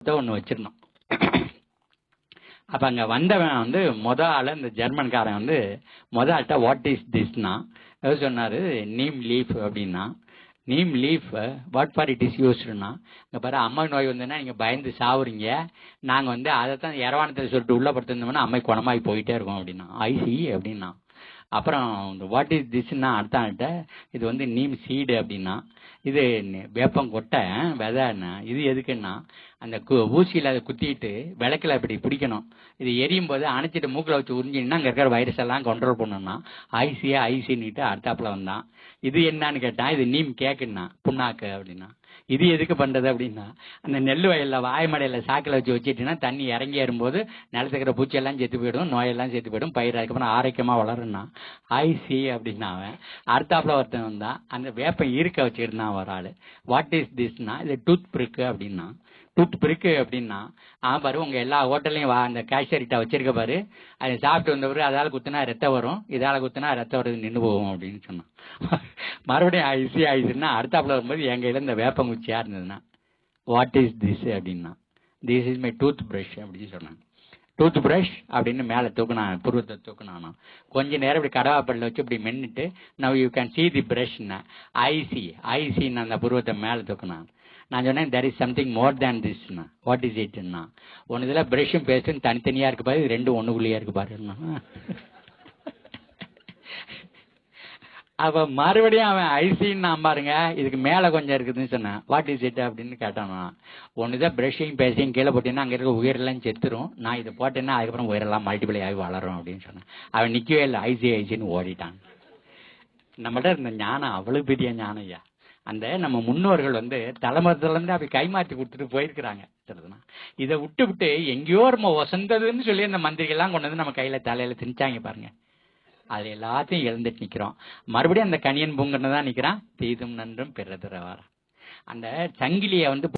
ஒன்று வச்சிருந்தோம். அப்போ அங்கே வந்தவன் வந்து மொத ஆள் இந்த ஜெர்மன்காரன் வந்து மொத ஆள்கிட்ட வாட் இஸ் திஸ்னா அவர் சொன்னார் நீம் லீஃப் அப்படின்னா neem leaf what for it is யூஸ்டுனா இங்கே பாரு அம்மை நோய் வந்ததுன்னா நீங்கள் பயந்து சாவுறீங்க. நாங்கள் வந்து அதை தான் இரவானத்தில் சொல்லிட்டு உள்ள படுத்திருந்தோம்னா அம்மை குணமாகி போயிட்டே இருக்கோம் அப்படின்னா ஐசி அப்படின்னா அப்புறம் வாட் இஸ் திஸ்னா அடுத்த இது வந்து நீம் சீடு அப்படின்னா இது வேப்பம் கொட்டை விதைன்னா இது எதுக்குன்னா அந்த கு ஊசியில் அதை குத்திட்டு விளக்கில் இப்படி பிடிக்கணும். இது எரியும் போது அணைச்சிட்டு மூக்கில் வச்சு உறிஞ்சின்னா அங்கே இருக்கிற வைரஸ் எல்லாம் கண்ட்ரோல் பண்ணணும்னா ஐசியாக ஐசின்னுட்டு அடுத்தாப்புல வந்தான். இது என்னன்னு கேட்டான் இது நீம் கேக்குன்னா புண்ணாக்கு அப்படின்னா. இது எதுக்கு பண்றது அப்படின்னா அந்த நெல் வயல்ல வாய்மடையில சாக்கில் வச்சு வச்சிட்டீங்கன்னா தண்ணி இறங்கி ஏறும்போது நிலத்துக்கிற பூச்சியெல்லாம் செத்து போயிடும் நோயெல்லாம் செத்து போயிடும் பயிர் அதுக்கப்புறம் ஆரோக்கியமா வளரும்னா ஐசி அப்படின்னா அவன். அடுத்தாப்புல ஒருத்தன் வந்தான். அந்த வேப்பம் இருக்க வச்சுருந்தான் ஒரு ஆளு. வாட் இஸ் திஸ்னா இது டூத் பிரிக்கு அப்படின்னா. டூத் பிரிக்கு அப்படின்னா ஆ பாரு உங்க எல்லா ஹோட்டல்லையும் வா அந்த கேஷரிட்டா வச்சிருக்க பாரு. அதை சாப்பிட்டு வந்த பிறகு அதால குத்துனா ரத்தம் வரும். இதால குத்துனா ரத்தம் வருது நின்று போகும் அப்படின்னு சொன்னான். மறுபடியும் ஐசி ஐசின்னா அடுத்தாப்புல வரும்போது என் கையில இந்த வேப்பங்குச்சியா இருந்ததுன்னா வாட் இஸ் திஸ் அப்படின்னா. This is my tooth brush அப்படின்னு சொன்னாங்க. டூத் ப்ரஷ் அப்படின்னு மேலே தூக்கினான் புருவத்தை தூக்குனானா. கொஞ்ச நேரம் இப்படி கடவாப்பல்ல வச்சு இப்படி மென்னுட்டு now you can see the பிரஷ்னா I see ஐசின்னு அந்த புருவத்தை மேலே தூக்கினான் நான் சொன்னேன் there is something more than Thisna what is இட்னா ஒன்று இதில் ப்ரஷும் பேஸ்ட்டும் தனித்தனியாக இருக்கு பாரு ரெண்டும் ஒன்றுக்குள்ளேயே இருக்கு பாருன்னா. அப்ப மறுபடியும் அவன் ஐசின்னு நான் பாருங்க இதுக்கு மேல கொஞ்சம் இருக்குதுன்னு சொன்னேன். வாட் இஸ் இட் அப்படின்னு கேட்டான் ஒண்ணுதான் பிரஷிங் பேசிங் கீழே போட்டீங்கன்னா அங்க இருக்க உயிரெல்லாம் செத்துரும். நான் இதை போட்டேன்னா அதுக்கப்புறம் உயிரெல்லாம் மல்டிபிளை ஆகி வளரும் அப்படின்னு சொன்னேன். அவன் நிக்கவே இல்லை ஐசி ஐசின்னு ஓடிட்டான். நம்மகிட்ட இருந்த ஞானம் அவ்வளவு பெரிய ஞானம் ஐயா. அந்த நம்ம முன்னோர்கள் வந்து தலைமுறத்துலேருந்து அப்படி கைமாற்றி கொடுத்துட்டு போயிருக்கிறாங்க. சரிதானா இதை விட்டு விட்டு எங்கேயோ நம்ம வசந்ததுன்னு சொல்லி அந்த மந்திரிகள்லாம் கொண்டு வந்து நம்ம கையில தலையில திணிச்சாங்க பாருங்க. அது எல்லாத்தையும் எழுந்துட்டு நிக்கிறோம். மறுபடியும் அந்த கணியன் பூங்கன்னு தான் நிக்கிறான். தீதும் நன்றும் பிறதுறவாரா அந்த சங்கிலியை வந்து